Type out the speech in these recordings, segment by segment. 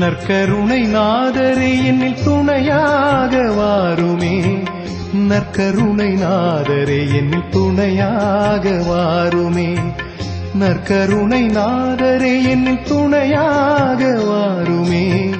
நற்கருணை நாதரே என்னில் துணையாக வாருமே. நற்கருணை நாதரே என்னில் துணையாக வாருமே. நற்கருணை நாதரே என்னில் துணையாக வாருமே.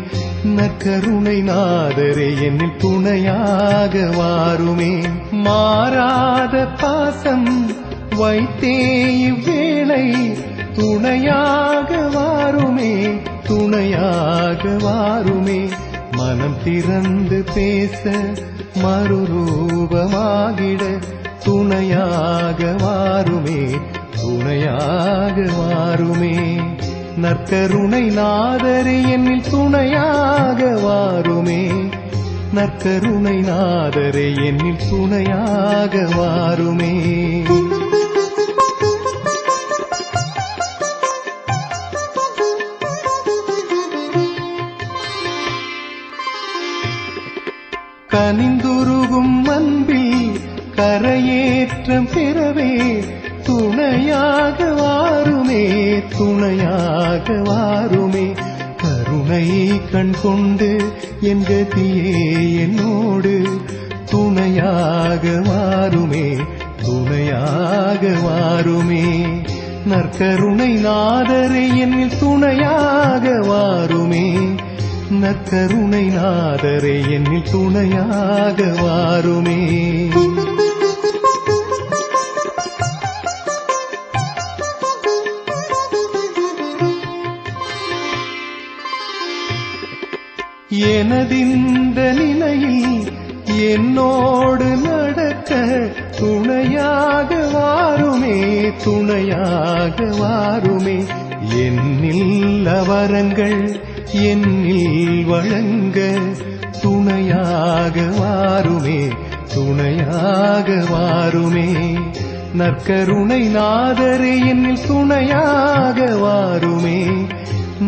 நற்கருணை நாதரே என்னில் துணையாக வாருமே. மாறாத பாசம் வைத்தே இவ்வேளை துணையாக வாருமே. துணையாக வாருமே. மனம் திறந்து பேச மறுரூபமாகிட துணையாக வாருமே. துணையாக வாருமே. நற்கருணை நாதரே என்னில் துணையாக வாருமே. நற்கருணை நாதரே என்னில் துணையாக வாருமே. கனிந்துருகும் அன்பில் கரையேற்றம் பெறவே துணையாக வாருமே துணையாக வாருமே. கருணை கண் கொண்டு என் கதியே என்னோடு துணையாக வாருமே துணையாக வாருமே. நற்கருணை நாதரை என்னில் துணையாக வாருமே. கருணை நாதரே என்னில் துணையாக வாருமே. எனதிந்த நிலையில் என்னோடு நடக்க துணையாக வாருமே துணையாக வாருமே. என்னில் அவரங்கள் என்னில் வழங்க துணையாக வாருமே துணையாக வாருமே. நற்கருணை நாதரே என்னில் துணையாக வாருமே.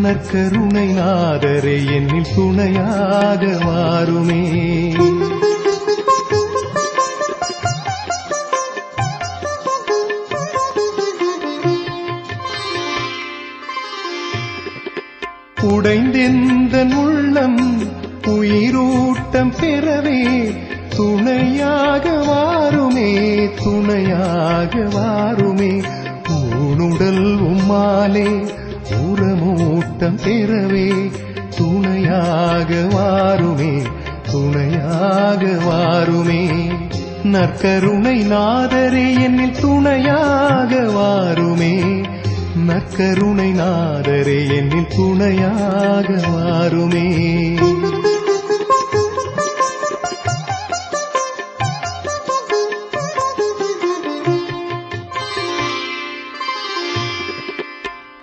நற்கருணை நாதரே என்னில் துணையாக வாருமே. உடைந்தெந்த உள்ளம் உயிரூட்டம் பெறவே துணையாக வாருமே துணையாக வாருமே. ஊனுடல் உம்மாலே உரமூட்டம் பெறவே துணையாக வாருமே துணையாக வாருமே. நற்கருணை நாதரே என்னில் துணையாக வாருமே. நற்கருணை நாதரே என்னில் துணையாக மாறுமே.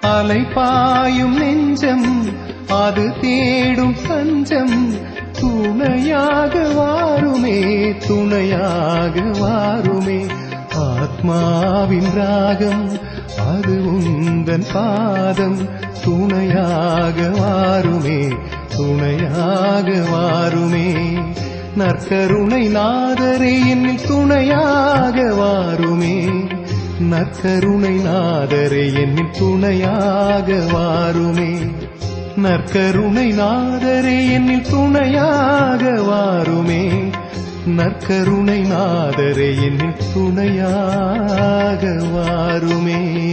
அலைப்பாயும் நெஞ்சம் அது தேடும் தஞ்சம் துணையாக வாருமே துணையாக வாருமே ஆத்மாவின் ராகம் அது உந்தன் பாதம். துணையாக வாருமே துணையாக வாருமே. நற்கருணை நாதரே என்னில் துணையாக வாருமே. நற்கருணை நாதரே என்னில் துணையாக வாருமே. நற்கருணை நாதரே என்னில் துணையாக வாருமே. நற்கருணை நாதரே என்னில் துணையாக வாருமே.